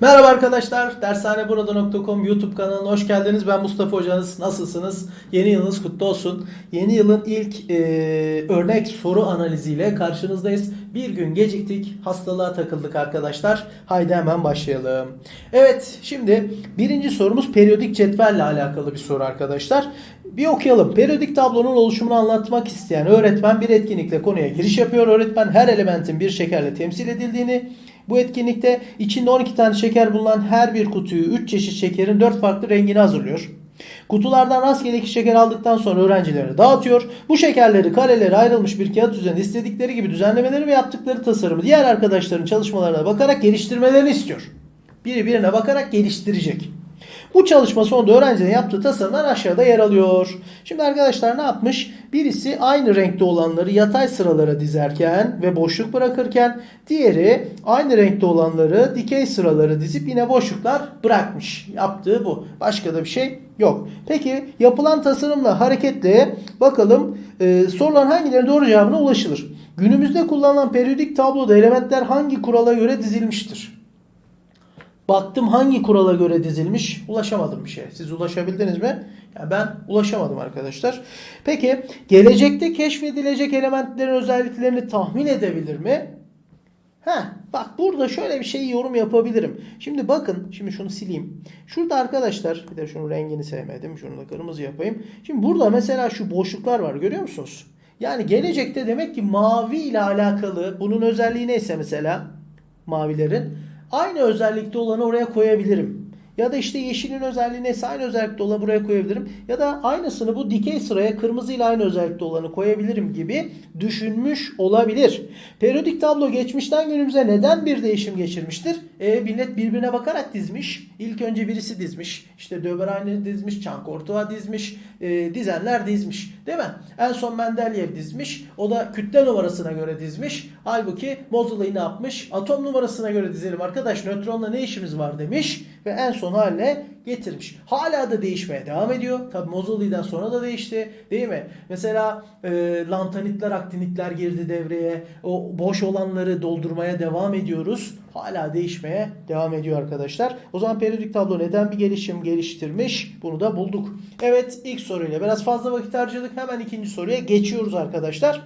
Merhaba arkadaşlar, dershaneburada.com YouTube kanalına hoş geldiniz. Ben Mustafa Hocanız. Nasılsınız? Yeni yılınız kutlu olsun. Yeni yılın ilk e, örnek soru analiziyle karşınızdayız. Bir gün geciktik, hastalığa takıldık arkadaşlar. Haydi hemen başlayalım. Evet, şimdi birinci sorumuz periyodik cetvelle alakalı bir soru arkadaşlar. Bir okuyalım. Periyodik tablonun oluşumunu anlatmak isteyen öğretmen bir etkinlikle konuya giriş yapıyor. Öğretmen her elementin bir şekerle temsil edildiğini, bu etkinlikte içinde 12 tane şeker bulunan her bir kutuyu 3 çeşit şekerin 4 farklı rengini hazırlıyor. Kutulardan rastgele iki şeker aldıktan sonra öğrencilere dağıtıyor. Bu şekerleri karelere ayrılmış bir kağıt üzerinde istedikleri gibi düzenlemeleri ve yaptıkları tasarımı diğer arkadaşların çalışmalarına bakarak geliştirmelerini istiyor. Biri birine bakarak geliştirecek. Bu çalışma sonunda öğrencilerin yaptığı tasarımlar aşağıda yer alıyor. Şimdi arkadaşlar ne yapmış? Birisi aynı renkte olanları yatay sıralara dizerken ve boşluk bırakırken diğeri aynı renkte olanları dikey sıralara dizip yine boşluklar bırakmış. Yaptığı bu. Başka da bir şey yok. Peki yapılan tasarımla hareketle bakalım e, sorulan hangilerinin doğru cevabına ulaşılır? Günümüzde kullanılan periyodik tabloda elementler hangi kurala göre dizilmiştir? Baktım hangi kurala göre dizilmiş ulaşamadım bir şey. Siz ulaşabildiniz mi? Ya ben ulaşamadım arkadaşlar. Peki gelecekte keşfedilecek elementlerin özelliklerini tahmin edebilir mi? Heh, bak burada şöyle bir şey yorum yapabilirim. Şimdi bakın, şimdi şunu sileyim. Şurada arkadaşlar, bir de şunun rengini sevmedim. Şunu da kırmızı yapayım. Şimdi burada mesela şu boşluklar var görüyor musunuz? Yani gelecekte demek ki mavi ile alakalı bunun özelliği neyse mesela mavilerin aynı özellikte olanı oraya koyabilirim. Ya da işte yeşilin özelliği neyse aynı özellikte olanı buraya koyabilirim. Ya da aynısını bu dikey sıraya kırmızı ile aynı özellikte olanı koyabilirim gibi düşünmüş olabilir. Periyodik tablo geçmişten günümüze neden bir değişim geçirmiştir? E, millet birbirine bakarak dizmiş. İlk önce birisi dizmiş. İşte Döberayne dizmiş, Çankortuğa dizmiş, e, dizenler dizmiş. Değil mi? En son Mendeleev dizmiş. O da kütle numarasına göre dizmiş. Halbuki Moseley ne yapmış? Atom numarasına göre dizelim arkadaş. Nötronla ne işimiz var demiş. Ve en son haline getirmiş. Hala da değişmeye devam ediyor. Tabi Moseley'den sonra da değişti. Değil mi? Mesela e, lantanitler, aktinitler girdi devreye. O boş olanları doldurmaya devam ediyoruz. Hala değişmeye devam ediyor arkadaşlar. O zaman periyodik tablo neden bir gelişim geliştirmiş? Bunu da bulduk. Evet ilk soruyla biraz fazla vakit harcadık. Hemen ikinci soruya geçiyoruz arkadaşlar.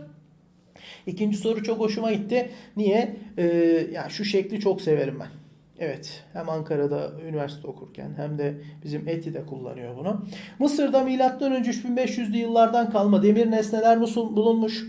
İkinci soru çok hoşuma gitti. Niye? Ee, yani şu şekli çok severim ben. Evet, hem Ankara'da üniversite okurken hem de bizim ETİ'de kullanıyor bunu. Mısır'da önce 3500'lü yıllardan kalma demir nesneler bulunmuş.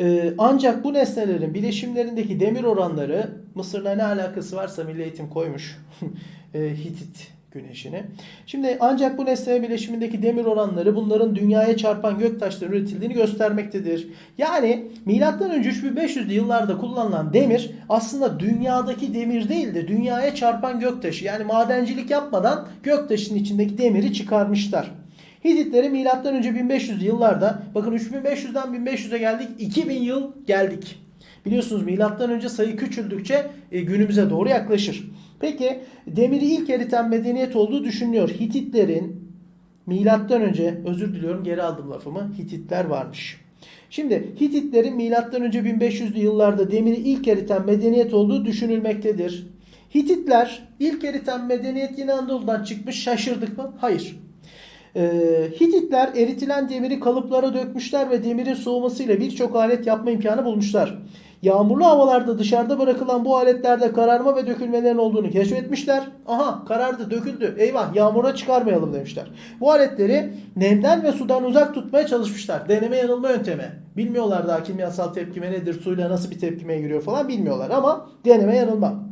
Ee, ancak bu nesnelerin bileşimlerindeki demir oranları Mısır'la ne alakası varsa Milli Eğitim koymuş. Ee, Hitit güneşini. Şimdi ancak bu nesne bileşimindeki demir oranları bunların dünyaya çarpan göktaşların üretildiğini göstermektedir. Yani milattan önce 3500'lü yıllarda kullanılan demir aslında dünyadaki demir değil de dünyaya çarpan göktaşı. Yani madencilik yapmadan göktaşının içindeki demiri çıkarmışlar. Hititleri milattan önce 1500 yıllarda bakın 3500'den 1500'e geldik 2000 yıl geldik. Biliyorsunuz milattan önce sayı küçüldükçe e, günümüze doğru yaklaşır. Peki demiri ilk eriten medeniyet olduğu düşünülüyor. Hititlerin milattan önce özür diliyorum geri aldım lafımı. Hititler varmış. Şimdi Hititlerin milattan önce 1500'lü yıllarda demiri ilk eriten medeniyet olduğu düşünülmektedir. Hititler ilk eriten medeniyet yine Anadolu'dan çıkmış şaşırdık mı? Hayır. Ee, Hititler eritilen demiri kalıplara dökmüşler ve demirin soğumasıyla birçok alet yapma imkanı bulmuşlar. Yağmurlu havalarda dışarıda bırakılan bu aletlerde kararma ve dökülmelerin olduğunu keşfetmişler. Aha karardı döküldü eyvah yağmura çıkarmayalım demişler. Bu aletleri nemden ve sudan uzak tutmaya çalışmışlar. Deneme yanılma yöntemi. Bilmiyorlar daha kimyasal tepkime nedir, suyla nasıl bir tepkimeye giriyor falan bilmiyorlar ama deneme yanılma.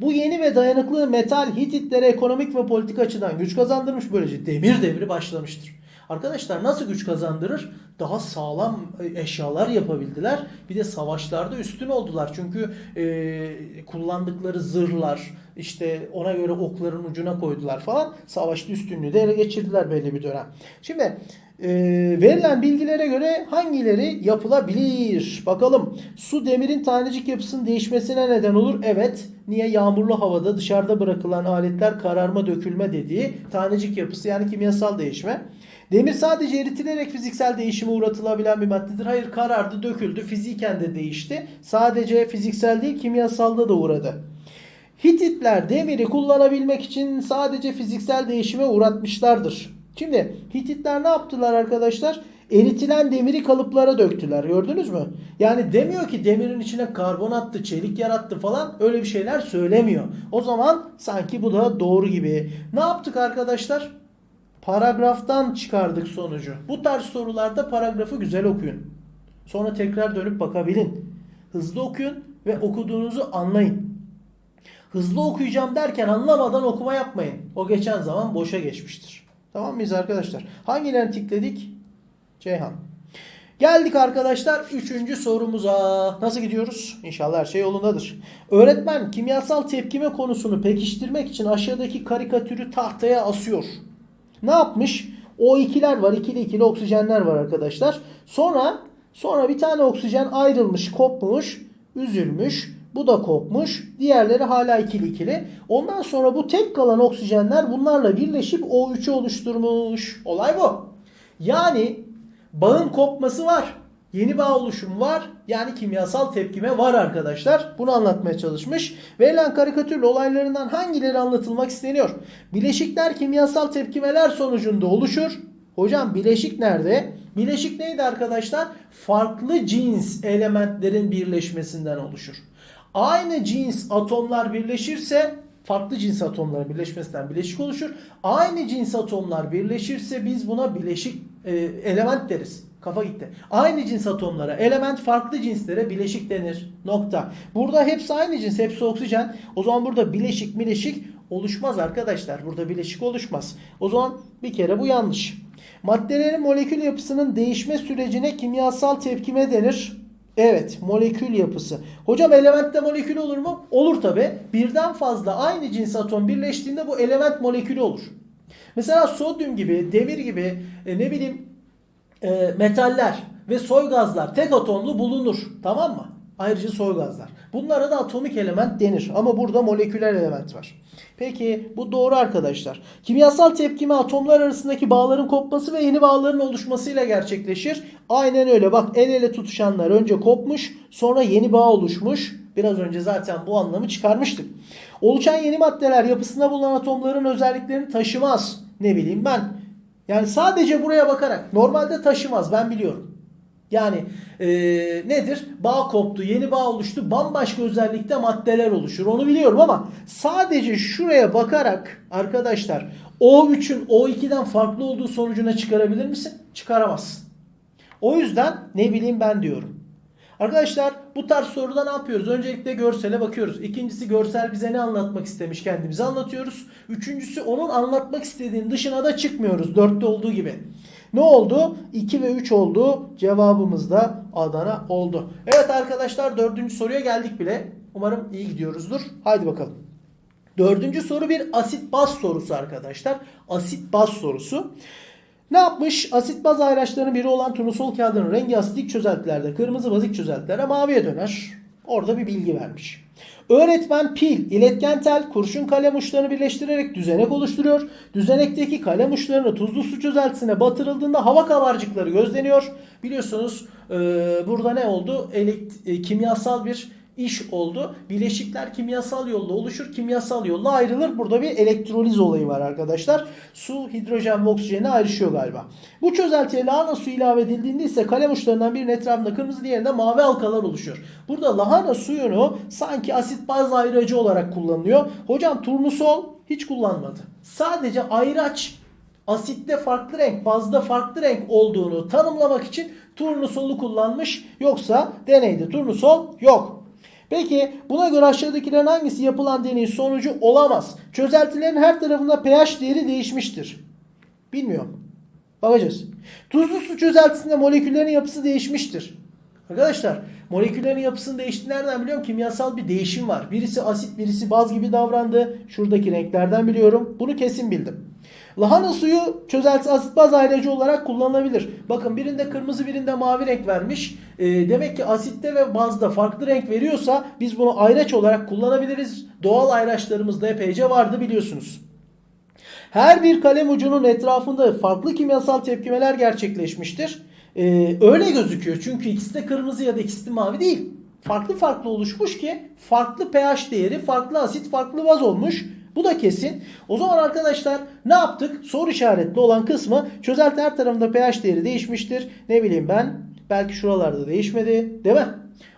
Bu yeni ve dayanıklı metal Hititlere ekonomik ve politik açıdan güç kazandırmış böylece demir devri başlamıştır. Arkadaşlar nasıl güç kazandırır? Daha sağlam e, eşyalar yapabildiler. Bir de savaşlarda üstün oldular. Çünkü e, kullandıkları zırhlar işte ona göre okların ucuna koydular falan. Savaşta üstünlüğü de ele geçirdiler belli bir dönem. Şimdi e, verilen bilgilere göre hangileri yapılabilir? Bakalım. Su demirin tanecik yapısının değişmesine neden olur. Evet. Niye? Yağmurlu havada dışarıda bırakılan aletler kararma dökülme dediği tanecik yapısı yani kimyasal değişme. Demir sadece eritilerek fiziksel değişime uğratılabilen bir maddedir. Hayır karardı, döküldü, fiziken de değişti. Sadece fiziksel değil kimyasalda da uğradı. Hititler demiri kullanabilmek için sadece fiziksel değişime uğratmışlardır. Şimdi Hititler ne yaptılar arkadaşlar? Eritilen demiri kalıplara döktüler. Gördünüz mü? Yani demiyor ki demirin içine karbon attı, çelik yarattı falan öyle bir şeyler söylemiyor. O zaman sanki bu da doğru gibi. Ne yaptık arkadaşlar? Paragraftan çıkardık sonucu. Bu tarz sorularda paragrafı güzel okuyun. Sonra tekrar dönüp bakabilin. Hızlı okuyun ve okuduğunuzu anlayın. Hızlı okuyacağım derken anlamadan okuma yapmayın. O geçen zaman boşa geçmiştir. Tamam mıyız arkadaşlar? Hangilerini tikledik? Ceyhan. Geldik arkadaşlar 3. sorumuza. Nasıl gidiyoruz? İnşallah her şey yolundadır. Öğretmen kimyasal tepkime konusunu pekiştirmek için aşağıdaki karikatürü tahtaya asıyor. Ne yapmış? O ikiler var. ikili ikili oksijenler var arkadaşlar. Sonra sonra bir tane oksijen ayrılmış, kopmuş, üzülmüş. Bu da kopmuş. Diğerleri hala ikili ikili. Ondan sonra bu tek kalan oksijenler bunlarla birleşip O3'ü oluşturmuş. Olay bu. Yani bağın kopması var. Yeni bağ oluşumu var. Yani kimyasal tepkime var arkadaşlar. Bunu anlatmaya çalışmış. Verilen karikatürlü olaylarından hangileri anlatılmak isteniyor? Bileşikler kimyasal tepkimeler sonucunda oluşur. Hocam bileşik nerede? Bileşik neydi arkadaşlar? Farklı cins elementlerin birleşmesinden oluşur. Aynı cins atomlar birleşirse farklı cins atomların birleşmesinden bileşik oluşur. Aynı cins atomlar birleşirse biz buna bileşik e, element deriz. Kafa gitti. Aynı cins atomlara element farklı cinslere bileşik denir. Nokta. Burada hepsi aynı cins. Hepsi oksijen. O zaman burada bileşik bileşik oluşmaz arkadaşlar. Burada bileşik oluşmaz. O zaman bir kere bu yanlış. Maddelerin molekül yapısının değişme sürecine kimyasal tepkime denir. Evet, molekül yapısı. Hocam elementte molekül olur mu? Olur tabi. Birden fazla aynı cins atom birleştiğinde bu element molekülü olur. Mesela sodyum gibi, demir gibi, e, ne bileyim e, metaller ve soy gazlar tek atomlu bulunur. Tamam mı? Ayrıca soy gazlar. Bunlara da atomik element denir. Ama burada moleküler element var. Peki bu doğru arkadaşlar. Kimyasal tepkime atomlar arasındaki bağların kopması ve yeni bağların oluşmasıyla gerçekleşir. Aynen öyle. Bak el ele tutuşanlar önce kopmuş sonra yeni bağ oluşmuş. Biraz önce zaten bu anlamı çıkarmıştık. Oluşan yeni maddeler yapısında bulunan atomların özelliklerini taşımaz. Ne bileyim ben. Yani sadece buraya bakarak normalde taşımaz ben biliyorum. Yani e, nedir? Bağ koptu, yeni bağ oluştu, bambaşka özellikte maddeler oluşur. Onu biliyorum ama sadece şuraya bakarak arkadaşlar O3'ün O2'den farklı olduğu sonucuna çıkarabilir misin? Çıkaramazsın. O yüzden ne bileyim ben diyorum. Arkadaşlar bu tarz soruda ne yapıyoruz? Öncelikle görsele bakıyoruz. İkincisi görsel bize ne anlatmak istemiş kendimizi anlatıyoruz. Üçüncüsü onun anlatmak istediğin dışına da çıkmıyoruz. Dörtte olduğu gibi. Ne oldu? 2 ve 3 oldu. Cevabımız da Adana oldu. Evet arkadaşlar dördüncü soruya geldik bile. Umarım iyi gidiyoruzdur. Haydi bakalım. Dördüncü soru bir asit baz sorusu arkadaşlar. Asit baz sorusu. Ne yapmış? Asit baz ayraçlarının biri olan turnusol kağıdının rengi asidik çözeltilerde kırmızı bazik çözeltilere maviye döner. Orada bir bilgi vermiş. Öğretmen pil, iletken tel, kurşun kalem uçlarını birleştirerek düzenek oluşturuyor. Düzenekteki kalem uçlarını tuzlu su çözeltisine batırıldığında hava kabarcıkları gözleniyor. Biliyorsunuz e, burada ne oldu? Elekt e, kimyasal bir iş oldu. Bileşikler kimyasal yolla oluşur. Kimyasal yolla ayrılır. Burada bir elektroliz olayı var arkadaşlar. Su, hidrojen ve oksijeni ayrışıyor galiba. Bu çözeltiye lahana suyu ilave edildiğinde ise kalem uçlarından birinin etrafında kırmızı diğerinde mavi halkalar oluşuyor. Burada lahana suyunu sanki asit baz ayrıcı olarak kullanılıyor. Hocam turnusol hiç kullanmadı. Sadece ayraç asitte farklı renk, bazda farklı renk olduğunu tanımlamak için turnusolu kullanmış. Yoksa deneyde turnusol yok. Peki buna göre aşağıdakilerin hangisi yapılan deneyin sonucu olamaz? Çözeltilerin her tarafında pH değeri değişmiştir. Bilmiyorum. Bakacağız. Tuzlu su çözeltisinde moleküllerin yapısı değişmiştir. Arkadaşlar moleküllerin yapısının değiştiğini nereden biliyorum? Kimyasal bir değişim var. Birisi asit birisi baz gibi davrandı. Şuradaki renklerden biliyorum. Bunu kesin bildim. Lahana suyu çözelti asit baz ayrıcı olarak kullanılabilir. Bakın birinde kırmızı birinde mavi renk vermiş. E, demek ki asitte ve bazda farklı renk veriyorsa biz bunu ayraç olarak kullanabiliriz. Doğal ayraçlarımız da epeyce vardı biliyorsunuz. Her bir kalem ucunun etrafında farklı kimyasal tepkimeler gerçekleşmiştir. Ee, öyle gözüküyor çünkü ikisi de kırmızı ya da ikisi de mavi değil. farklı farklı oluşmuş ki farklı pH değeri, farklı asit, farklı baz olmuş. Bu da kesin. O zaman arkadaşlar ne yaptık? Soru işaretli olan kısmı çözelti her tarafında pH değeri değişmiştir. Ne bileyim ben belki şuralarda değişmedi değil mi?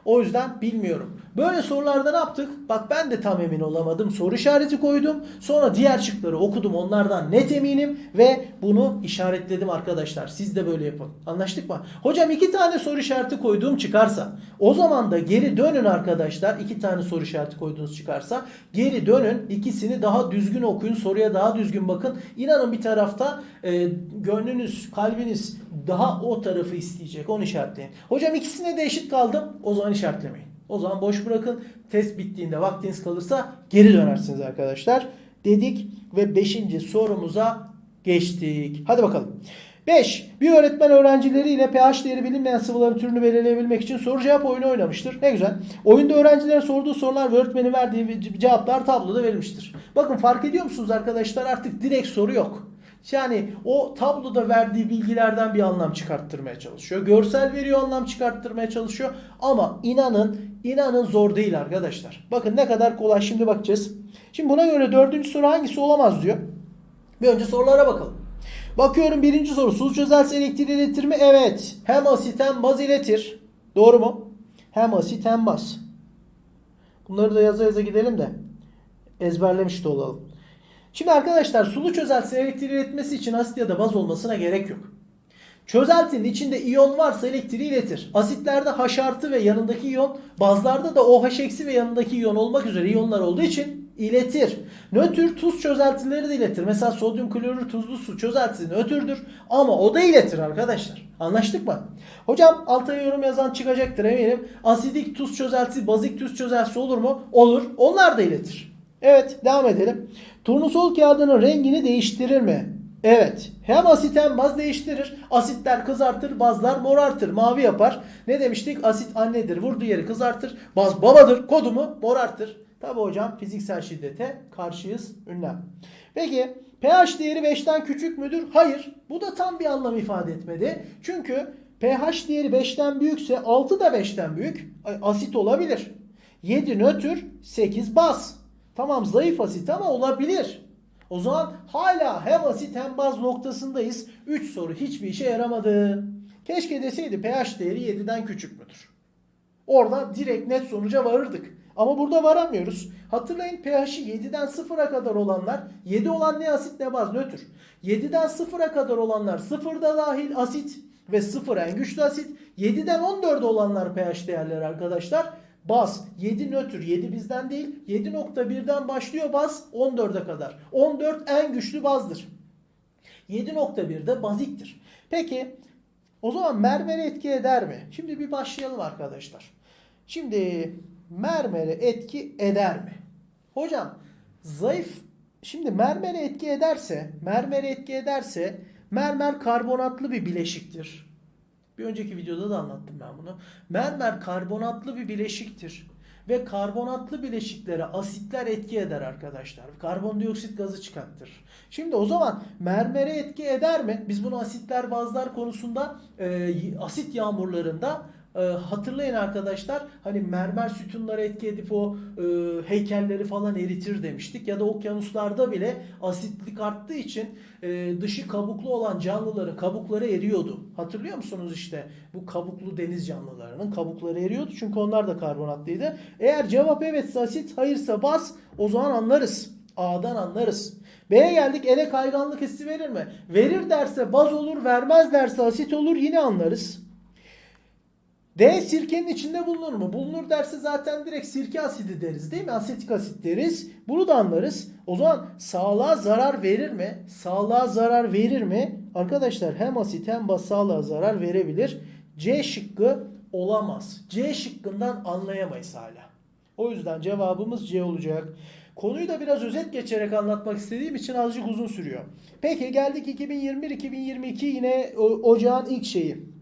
O yüzden bilmiyorum. Böyle sorularda ne yaptık? Bak ben de tam emin olamadım. Soru işareti koydum. Sonra diğer şıkları okudum. Onlardan net eminim ve bunu işaretledim arkadaşlar. Siz de böyle yapın. Anlaştık mı? Hocam iki tane soru işareti koyduğum çıkarsa o zaman da geri dönün arkadaşlar. İki tane soru işareti koyduğunuz çıkarsa geri dönün. ikisini daha düzgün okuyun. Soruya daha düzgün bakın. İnanın bir tarafta e, gönlünüz, kalbiniz daha o tarafı isteyecek. Onu işaretleyin. Hocam ikisine de eşit kaldım. O zaman işaretlemeyin. O zaman boş bırakın. Test bittiğinde vaktiniz kalırsa geri dönersiniz arkadaşlar. Dedik ve 5. sorumuza geçtik. Hadi bakalım. 5. Bir öğretmen öğrencileriyle pH değeri bilinmeyen sıvıların türünü belirleyebilmek için soru cevap oyunu oynamıştır. Ne güzel. Oyunda öğrencilere sorduğu sorular ve öğretmenin verdiği cevaplar tabloda verilmiştir. Bakın fark ediyor musunuz arkadaşlar artık direkt soru yok. Yani o tabloda verdiği bilgilerden bir anlam çıkarttırmaya çalışıyor. Görsel veriyor anlam çıkarttırmaya çalışıyor. Ama inanın inanın zor değil arkadaşlar. Bakın ne kadar kolay şimdi bakacağız. Şimdi buna göre dördüncü soru hangisi olamaz diyor. Bir önce sorulara bakalım. Bakıyorum birinci soru. Su çözelsi elektriği iletir mi? Evet. Hem asit hem baz iletir. Doğru mu? Hem asit hem baz. Bunları da yaza yaza gidelim de ezberlemiş de olalım. Şimdi arkadaşlar sulu çözeltinin elektriği iletmesi için asit ya da baz olmasına gerek yok. Çözeltinin içinde iyon varsa elektriği iletir. Asitlerde H artı ve yanındaki iyon, bazlarda da OH eksi ve yanındaki iyon olmak üzere iyonlar olduğu için iletir. Nötr tuz çözeltileri de iletir. Mesela sodyum klorür tuzlu su çözeltisi nötrdür ama o da iletir arkadaşlar. Anlaştık mı? Hocam alta yorum yazan çıkacaktır eminim. Asidik tuz çözeltisi, bazik tuz çözeltisi olur mu? Olur. Onlar da iletir. Evet devam edelim. Turnusol kağıdının rengini değiştirir mi? Evet. Hem asit hem baz değiştirir. Asitler kızartır, bazlar morartır, mavi yapar. Ne demiştik? Asit annedir, vurduğu yeri kızartır. Baz babadır, kodumu morartır. Tabi hocam fiziksel şiddete karşıyız ünlem. Peki pH değeri 5'ten küçük müdür? Hayır. Bu da tam bir anlam ifade etmedi. Çünkü pH değeri 5'ten büyükse 6 da 5'ten büyük. Asit olabilir. 7 nötr, 8 baz. Tamam zayıf asit ama olabilir. O zaman hala hem asit hem baz noktasındayız. 3 soru hiçbir işe yaramadı. Keşke deseydi pH değeri 7'den küçük müdür? Orada direkt net sonuca varırdık. Ama burada varamıyoruz. Hatırlayın pH'i 7'den 0'a kadar olanlar 7 olan ne asit ne baz nötr. 7'den 0'a kadar olanlar 0'da dahil asit ve 0 en güçlü asit. 7'den 14'e olanlar pH değerleri arkadaşlar. Baz 7 nötr 7 bizden değil 7.1'den başlıyor baz 14'e kadar. 14 en güçlü bazdır. 7.1 de baziktir. Peki o zaman mermere etki eder mi? Şimdi bir başlayalım arkadaşlar. Şimdi mermere etki eder mi? Hocam zayıf şimdi mermere etki ederse mermere etki ederse mermer karbonatlı bir bileşiktir. Bir önceki videoda da anlattım ben bunu. Mermer karbonatlı bir bileşiktir. Ve karbonatlı bileşiklere asitler etki eder arkadaşlar. Karbondioksit gazı çıkartır. Şimdi o zaman mermere etki eder mi? Biz bunu asitler bazlar konusunda e, asit yağmurlarında e, hatırlayın arkadaşlar hani mermer sütunları etki edip o e, heykelleri falan eritir demiştik. Ya da okyanuslarda bile asitlik arttığı için e, dışı kabuklu olan canlıların kabukları eriyordu. Hatırlıyor musunuz işte bu kabuklu deniz canlılarının kabukları eriyordu çünkü onlar da karbonatlıydı. Eğer cevap evetse asit hayırsa baz o zaman anlarız. A'dan anlarız. B'ye geldik ele kayganlık hissi verir mi? Verir derse baz olur vermez derse asit olur yine anlarız. D sirkenin içinde bulunur mu? Bulunur derse zaten direkt sirke asidi deriz değil mi? Asetik asit deriz. Bunu da anlarız. O zaman sağlığa zarar verir mi? Sağlığa zarar verir mi? Arkadaşlar hem asit hem baz sağlığa zarar verebilir. C şıkkı olamaz. C şıkkından anlayamayız hala. O yüzden cevabımız C olacak. Konuyu da biraz özet geçerek anlatmak istediğim için azıcık uzun sürüyor. Peki geldik 2021-2022 yine ocağın ilk şeyi.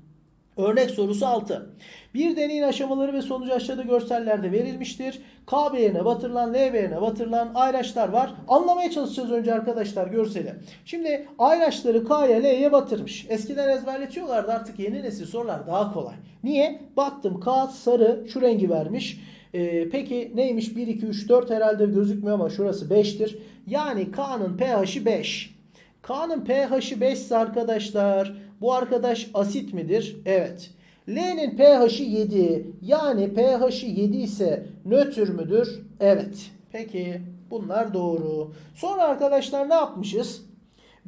Örnek sorusu 6. Bir deneyin aşamaları ve sonucu aşağıda görsellerde verilmiştir. K beğene batırılan, L beğene batırılan ayraçlar var. Anlamaya çalışacağız önce arkadaşlar görseli. Şimdi ayraçları K'ya L'ye batırmış. Eskiden ezberletiyorlardı artık yeni nesil sorular daha kolay. Niye? Baktım K sarı şu rengi vermiş. Ee, peki neymiş? 1, 2, 3, 4 herhalde gözükmüyor ama şurası 5'tir. Yani K'nın pH'i 5. K'nın pH'i 5 ise arkadaşlar bu arkadaş asit midir? Evet. L'nin pH'i 7. Yani pH'i 7 ise nötr müdür? Evet. Peki bunlar doğru. Sonra arkadaşlar ne yapmışız?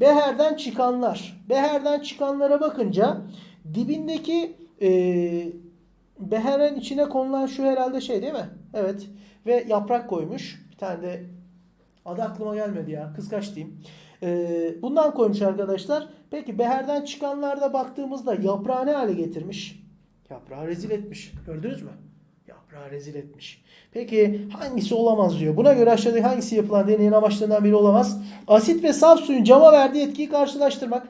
Beherden çıkanlar. Beherden çıkanlara bakınca dibindeki eee beherin içine konulan şu herhalde şey değil mi? Evet. Ve yaprak koymuş. Bir tane de adı aklıma gelmedi ya. Kıskaç diyeyim. Ee, bundan koymuş arkadaşlar. Peki beherden çıkanlarda baktığımızda yaprağı ne hale getirmiş? Yaprağı rezil etmiş. Gördünüz mü? Yaprağı rezil etmiş. Peki hangisi olamaz diyor. Buna göre aşağıdaki hangisi yapılan deneyin amaçlarından biri olamaz? Asit ve saf suyun cama verdiği etkiyi karşılaştırmak.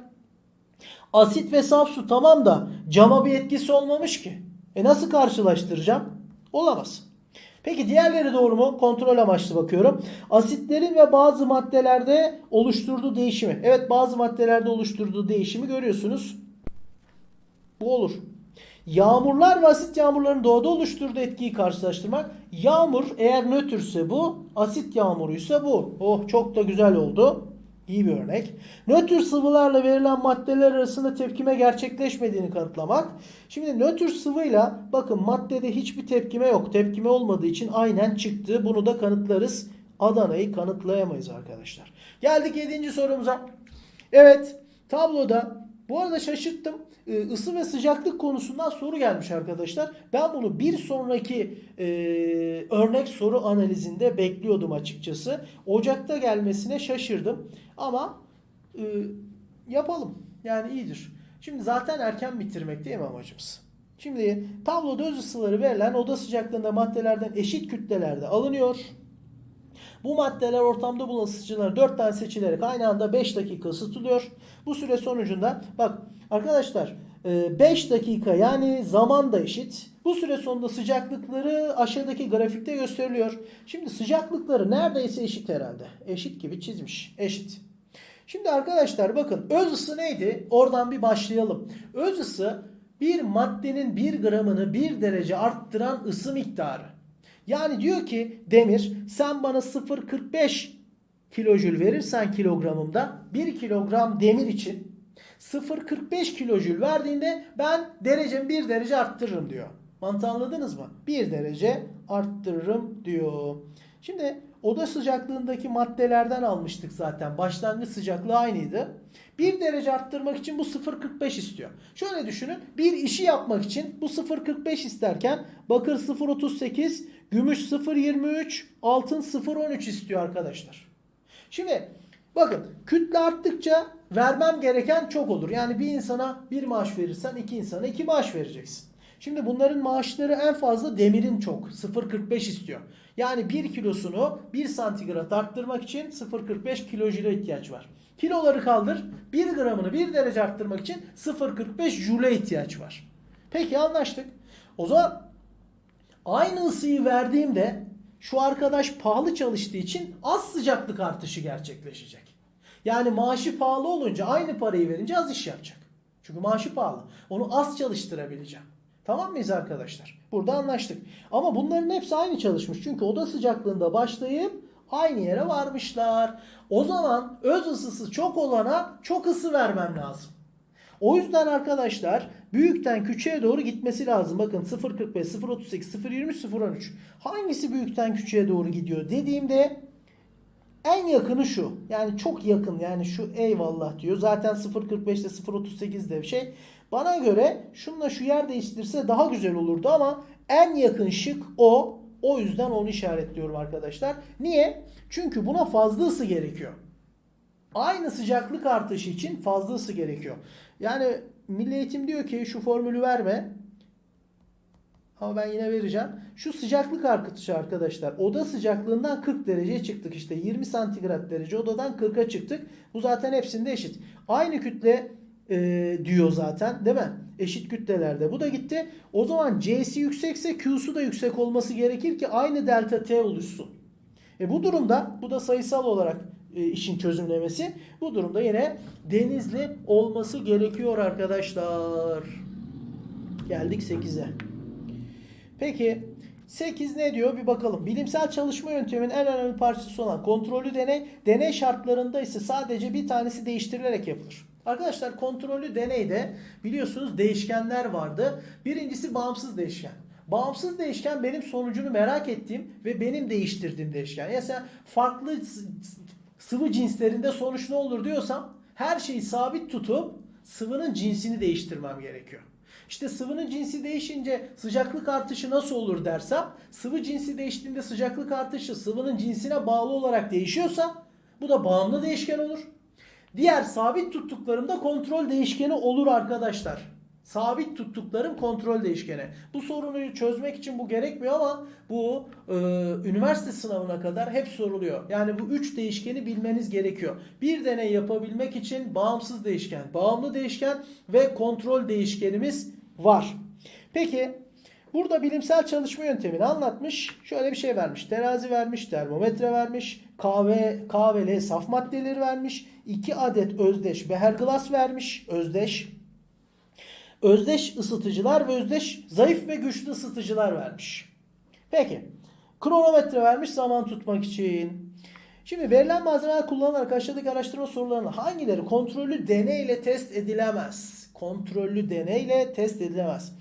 Asit ve saf su tamam da cama bir etkisi olmamış ki. E nasıl karşılaştıracağım? Olamaz. Peki diğerleri doğru mu? Kontrol amaçlı bakıyorum. Asitlerin ve bazı maddelerde oluşturduğu değişimi. Evet bazı maddelerde oluşturduğu değişimi görüyorsunuz. Bu olur. Yağmurlar ve asit yağmurların doğada oluşturduğu etkiyi karşılaştırmak. Yağmur eğer nötrse bu, asit yağmuruysa bu. Oh çok da güzel oldu. İyi bir örnek. Nötr sıvılarla verilen maddeler arasında tepkime gerçekleşmediğini kanıtlamak. Şimdi nötr sıvıyla bakın maddede hiçbir tepkime yok. Tepkime olmadığı için aynen çıktı. Bunu da kanıtlarız. Adana'yı kanıtlayamayız arkadaşlar. Geldik 7. sorumuza. Evet tabloda bu arada şaşırttım. Ee, Isı ve sıcaklık konusundan soru gelmiş arkadaşlar. Ben bunu bir sonraki e, örnek soru analizinde bekliyordum açıkçası. Ocakta gelmesine şaşırdım. Ama e, yapalım. Yani iyidir. Şimdi zaten erken bitirmek değil mi amacımız? Şimdi tabloda öz ısıları verilen oda sıcaklığında maddelerden eşit kütlelerde alınıyor. Bu maddeler ortamda bulunan ısıtıcılara 4 tane seçilerek aynı anda 5 dakika ısıtılıyor. Bu süre sonucunda bak arkadaşlar 5 dakika yani zaman da eşit. Bu süre sonunda sıcaklıkları aşağıdaki grafikte gösteriliyor. Şimdi sıcaklıkları neredeyse eşit herhalde. Eşit gibi çizmiş. Eşit. Şimdi arkadaşlar bakın öz ısı neydi? Oradan bir başlayalım. Öz ısı bir maddenin 1 gramını 1 derece arttıran ısı miktarı. Yani diyor ki demir sen bana 0.45 kilojül verirsen kilogramımda 1 kilogram demir için 0.45 kilojül verdiğinde ben derecemi 1 derece arttırırım diyor. Mantığı anladınız mı? 1 derece arttırırım diyor. Şimdi oda sıcaklığındaki maddelerden almıştık zaten. Başlangıç sıcaklığı aynıydı. 1 derece arttırmak için bu 0.45 istiyor. Şöyle düşünün. Bir işi yapmak için bu 0.45 isterken bakır 0.38, gümüş 0.23, altın 0.13 istiyor arkadaşlar. Şimdi bakın kütle arttıkça vermem gereken çok olur. Yani bir insana bir maaş verirsen iki insana iki maaş vereceksin. Şimdi bunların maaşları en fazla demirin çok. 0.45 istiyor. Yani 1 kilosunu 1 santigrat arttırmak için 0.45 kilojüle ihtiyaç var. Kiloları kaldır. 1 gramını 1 derece arttırmak için 0.45 jule ihtiyaç var. Peki anlaştık. O zaman aynı ısıyı verdiğimde şu arkadaş pahalı çalıştığı için az sıcaklık artışı gerçekleşecek. Yani maaşı pahalı olunca aynı parayı verince az iş yapacak. Çünkü maaşı pahalı. Onu az çalıştırabileceğim. Tamam mıyız arkadaşlar? Burada anlaştık. Ama bunların hepsi aynı çalışmış. Çünkü oda sıcaklığında başlayıp aynı yere varmışlar. O zaman öz ısısı çok olana çok ısı vermem lazım. O yüzden arkadaşlar büyükten küçüğe doğru gitmesi lazım. Bakın 0.45, 0.38, 0.23, 0.13. Hangisi büyükten küçüğe doğru gidiyor dediğimde en yakını şu. Yani çok yakın yani şu eyvallah diyor. Zaten 0.45'te 0.38'de bir şey. Bana göre şunla şu yer değiştirse daha güzel olurdu ama en yakın şık o. O yüzden onu işaretliyorum arkadaşlar. Niye? Çünkü buna fazla ısı gerekiyor. Aynı sıcaklık artışı için fazla ısı gerekiyor. Yani Milli Eğitim diyor ki şu formülü verme. Ama ben yine vereceğim. Şu sıcaklık artışı arkadaşlar. Oda sıcaklığından 40 dereceye çıktık işte. 20 santigrat derece odadan 40'a çıktık. Bu zaten hepsinde eşit. Aynı kütle e, diyor zaten değil mi? Eşit kütlelerde. Bu da gitti. O zaman C'si yüksekse Q'su da yüksek olması gerekir ki aynı delta T oluşsun. E bu durumda bu da sayısal olarak e, işin çözümlemesi. Bu durumda yine denizli olması gerekiyor arkadaşlar. Geldik 8'e. Peki 8 ne diyor bir bakalım. Bilimsel çalışma yönteminin en önemli parçası olan kontrollü deney, deney şartlarında ise sadece bir tanesi değiştirilerek yapılır. Arkadaşlar kontrollü deneyde biliyorsunuz değişkenler vardı. Birincisi bağımsız değişken. Bağımsız değişken benim sonucunu merak ettiğim ve benim değiştirdiğim değişken. Mesela farklı s- sıvı cinslerinde sonuç ne olur diyorsam her şeyi sabit tutup sıvının cinsini değiştirmem gerekiyor. İşte sıvının cinsi değişince sıcaklık artışı nasıl olur dersem sıvı cinsi değiştiğinde sıcaklık artışı sıvının cinsine bağlı olarak değişiyorsa bu da bağımlı değişken olur. Diğer sabit tuttuklarımda kontrol değişkeni olur arkadaşlar. Sabit tuttuklarım kontrol değişkeni. Bu sorunu çözmek için bu gerekmiyor ama bu e, üniversite sınavına kadar hep soruluyor. Yani bu üç değişkeni bilmeniz gerekiyor. Bir deney yapabilmek için bağımsız değişken, bağımlı değişken ve kontrol değişkenimiz var. Peki Burada bilimsel çalışma yöntemini anlatmış. Şöyle bir şey vermiş. Terazi vermiş, termometre vermiş, kahve, kahveli saf maddeleri vermiş. 2 adet özdeş beherglas vermiş. Özdeş. Özdeş ısıtıcılar ve özdeş zayıf ve güçlü ısıtıcılar vermiş. Peki. Kronometre vermiş zaman tutmak için. Şimdi verilen malzemeler kullanılarak aşağıdaki araştırma sorularının hangileri kontrollü deneyle test edilemez? Kontrollü deneyle test edilemez.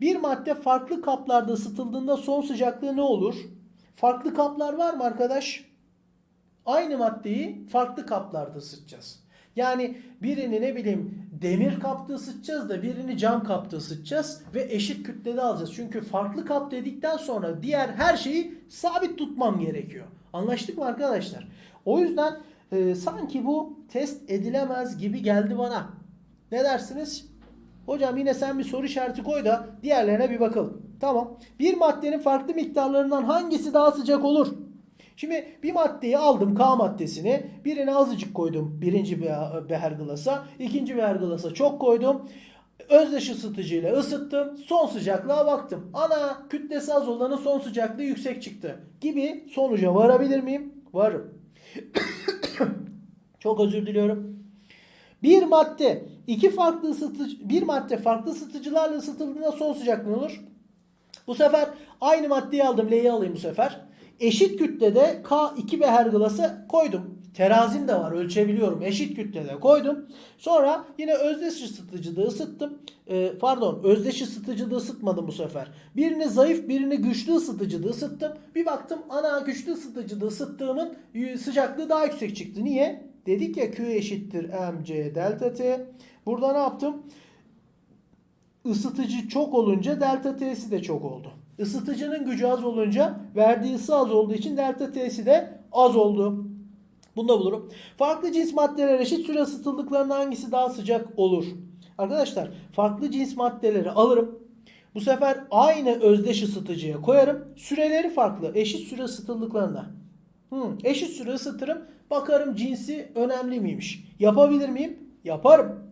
Bir madde farklı kaplarda ısıtıldığında son sıcaklığı ne olur? Farklı kaplar var mı arkadaş? Aynı maddeyi farklı kaplarda ısıtacağız. Yani birini ne bileyim demir kapta ısıtacağız da birini cam kapta ısıtacağız ve eşit kütlede alacağız. Çünkü farklı kap dedikten sonra diğer her şeyi sabit tutmam gerekiyor. Anlaştık mı arkadaşlar? O yüzden e, sanki bu test edilemez gibi geldi bana. Ne dersiniz? Hocam yine sen bir soru işareti koy da diğerlerine bir bakalım. Tamam. Bir maddenin farklı miktarlarından hangisi daha sıcak olur? Şimdi bir maddeyi aldım K maddesini. Birine azıcık koydum birinci be- beher glasa. ikinci beher glasa çok koydum. Özdeş ısıtıcıyla ısıttım. Son sıcaklığa baktım. Ana kütlesi az olanın son sıcaklığı yüksek çıktı. Gibi sonuca varabilir miyim? Varım. Çok özür diliyorum. Bir madde iki farklı ısıtıcı bir madde farklı ısıtıcılarla ısıtıldığında son sıcaklığı olur? Bu sefer aynı maddeyi aldım. L'yi alayım bu sefer. Eşit kütlede K2 beher glası koydum. Terazim de var ölçebiliyorum. Eşit kütlede koydum. Sonra yine özdeş ısıtıcıda ısıttım. Ee, pardon özdeş ısıtıcıda ısıtmadım bu sefer. Birini zayıf birini güçlü ısıtıcıda ısıttım. Bir baktım ana güçlü ısıtıcıda ısıttığımın sıcaklığı daha yüksek çıktı. Niye? Dedik ya Q eşittir mc delta t. Burada ne yaptım? Isıtıcı çok olunca delta T'si de çok oldu. Isıtıcının gücü az olunca verdiği ısı az olduğu için delta T'si de az oldu. Bunu da bulurum. Farklı cins maddeler eşit süre ısıtıldıklarında hangisi daha sıcak olur? Arkadaşlar farklı cins maddeleri alırım. Bu sefer aynı özdeş ısıtıcıya koyarım. Süreleri farklı. Eşit süre ısıtıldıklarında. Hmm, eşit süre ısıtırım. Bakarım cinsi önemli miymiş. Yapabilir miyim? Yaparım.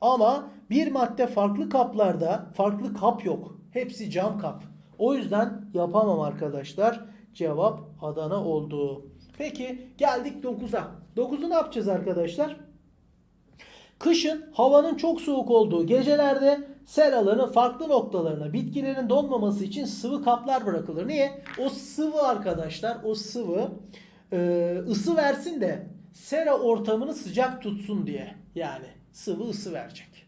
Ama bir madde farklı kaplarda farklı kap yok. Hepsi cam kap. O yüzden yapamam arkadaşlar. Cevap Adana oldu. Peki geldik 9'a. 9'u ne yapacağız arkadaşlar? Kışın havanın çok soğuk olduğu gecelerde seraların farklı noktalarına bitkilerin donmaması için sıvı kaplar bırakılır. Niye? O sıvı arkadaşlar o sıvı e, ısı versin de sera ortamını sıcak tutsun diye. Yani sıvı ısı verecek.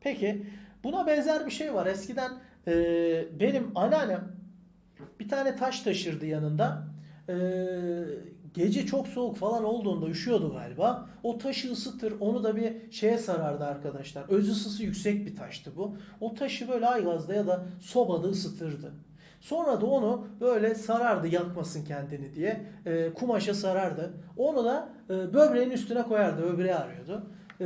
Peki buna benzer bir şey var. Eskiden e, benim anneannem bir tane taş taşırdı yanında. Ee, gece çok soğuk falan olduğunda üşüyordu galiba. O taşı ısıtır onu da bir şeye sarardı arkadaşlar. Öz ısısı yüksek bir taştı bu. O taşı böyle aygazda ya da sobada ısıtırdı. Sonra da onu böyle sarardı yakmasın kendini diye. Ee, kumaşa sarardı. Onu da e, böbreğin üstüne koyardı. Böbreği ağrıyordu. Ee,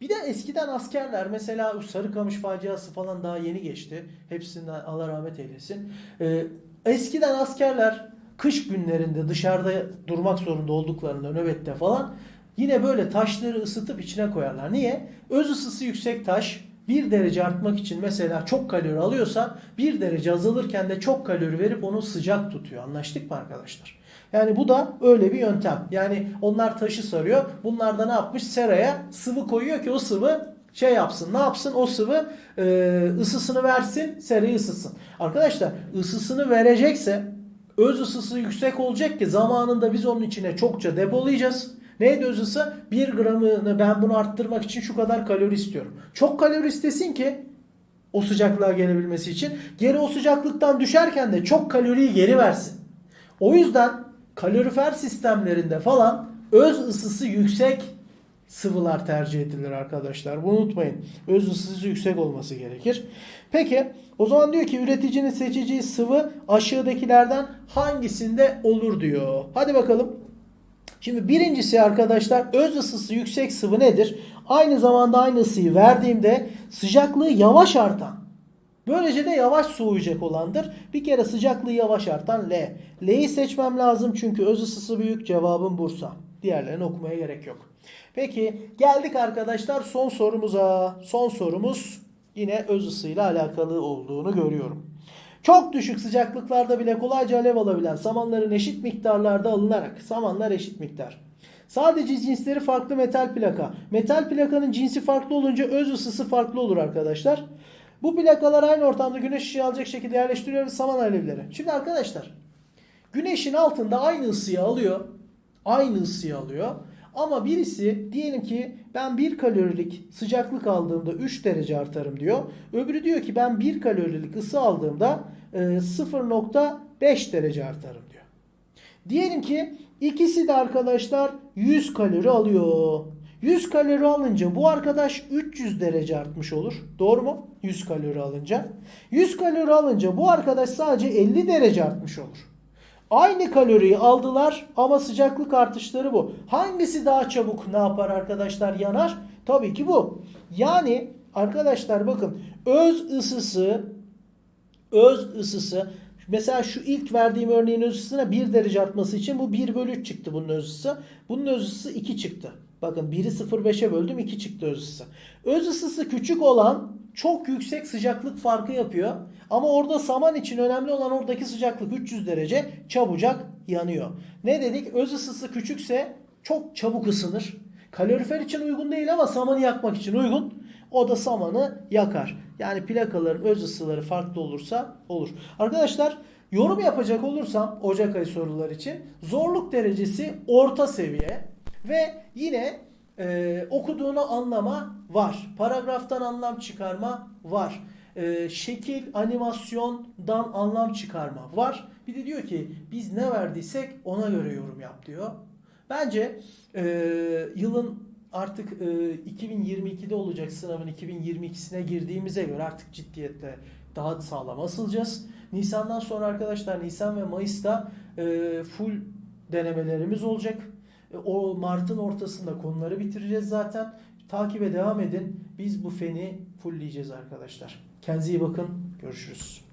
bir de eskiden askerler mesela Sarıkamış faciası falan daha yeni geçti. Hepsinden Allah rahmet eylesin. Ee, eskiden askerler kış günlerinde dışarıda durmak zorunda olduklarında nöbette falan yine böyle taşları ısıtıp içine koyarlar. Niye? Öz ısısı yüksek taş 1 derece artmak için mesela çok kalori alıyorsa 1 derece azalırken de çok kalori verip onu sıcak tutuyor. Anlaştık mı arkadaşlar? Yani bu da öyle bir yöntem. Yani onlar taşı sarıyor. Bunlar da ne yapmış? Seraya sıvı koyuyor ki o sıvı şey yapsın. Ne yapsın? O sıvı e, ısısını versin, serayı ısıtsın. Arkadaşlar ısısını verecekse öz ısısı yüksek olacak ki zamanında biz onun içine çokça depolayacağız. Neydi öz ısı? 1 gramını ben bunu arttırmak için şu kadar kalori istiyorum. Çok kalori istesin ki o sıcaklığa gelebilmesi için. Geri o sıcaklıktan düşerken de çok kaloriyi geri versin. O yüzden kalorifer sistemlerinde falan öz ısısı yüksek sıvılar tercih edilir arkadaşlar. Bunu unutmayın. Öz ısısı yüksek olması gerekir. Peki o zaman diyor ki üreticinin seçeceği sıvı aşağıdakilerden hangisinde olur diyor. Hadi bakalım. Şimdi birincisi arkadaşlar öz ısısı yüksek sıvı nedir? Aynı zamanda aynı ısıyı verdiğimde sıcaklığı yavaş artan. Böylece de yavaş soğuyacak olandır. Bir kere sıcaklığı yavaş artan L. L'yi seçmem lazım çünkü öz ısısı büyük. Cevabım Bursa. Diğerlerini okumaya gerek yok. Peki geldik arkadaşlar son sorumuza. Son sorumuz yine öz ısıyla alakalı olduğunu görüyorum. Çok düşük sıcaklıklarda bile kolayca alev alabilen samanların eşit miktarlarda alınarak samanlar eşit miktar. Sadece cinsleri farklı metal plaka. Metal plakanın cinsi farklı olunca öz ısısı farklı olur arkadaşlar. Bu plakalar aynı ortamda güneş ışığı alacak şekilde yerleştiriyoruz saman alevleri. Şimdi arkadaşlar güneşin altında aynı ısıyı alıyor. Aynı ısıyı alıyor. Ama birisi diyelim ki ben 1 kalorilik sıcaklık aldığımda 3 derece artarım diyor. Öbürü diyor ki ben 1 kalorilik ısı aldığımda e, 0.5 derece artarım diyor. Diyelim ki ikisi de arkadaşlar 100 kalori alıyor. 100 kalori alınca bu arkadaş 300 derece artmış olur. Doğru mu? 100 kalori alınca. 100 kalori alınca bu arkadaş sadece 50 derece artmış olur. Aynı kaloriyi aldılar ama sıcaklık artışları bu. Hangisi daha çabuk ne yapar arkadaşlar yanar? Tabii ki bu. Yani arkadaşlar bakın öz ısısı öz ısısı mesela şu ilk verdiğim örneğin öz ısısına 1 derece artması için bu 1 bölü 3 çıktı bunun öz ısısı. Bunun öz ısısı 2 çıktı. Bakın 1'i 0,5'e böldüm 2 çıktı öz ısısı. Öz ısısı küçük olan çok yüksek sıcaklık farkı yapıyor. Ama orada saman için önemli olan oradaki sıcaklık 300 derece çabucak yanıyor. Ne dedik? Öz ısısı küçükse çok çabuk ısınır. Kalorifer için uygun değil ama samanı yakmak için uygun. O da samanı yakar. Yani plakaların öz ısıları farklı olursa olur. Arkadaşlar yorum yapacak olursam Ocak ayı sorular için zorluk derecesi orta seviye ve yine e, okuduğunu anlama var. Paragraftan anlam çıkarma var. E, şekil, animasyondan anlam çıkarma var. Bir de diyor ki biz ne verdiysek ona göre yorum yap diyor. Bence e, yılın artık e, 2022'de olacak sınavın 2022'sine girdiğimize göre artık ciddiyetle daha sağlam asılacağız. Nisan'dan sonra arkadaşlar Nisan ve Mayıs'ta e, full denemelerimiz olacak. E, O Mart'ın ortasında konuları bitireceğiz zaten. Takibe devam edin. Biz bu feni fullleyeceğiz arkadaşlar. Kendinize iyi bakın. Görüşürüz.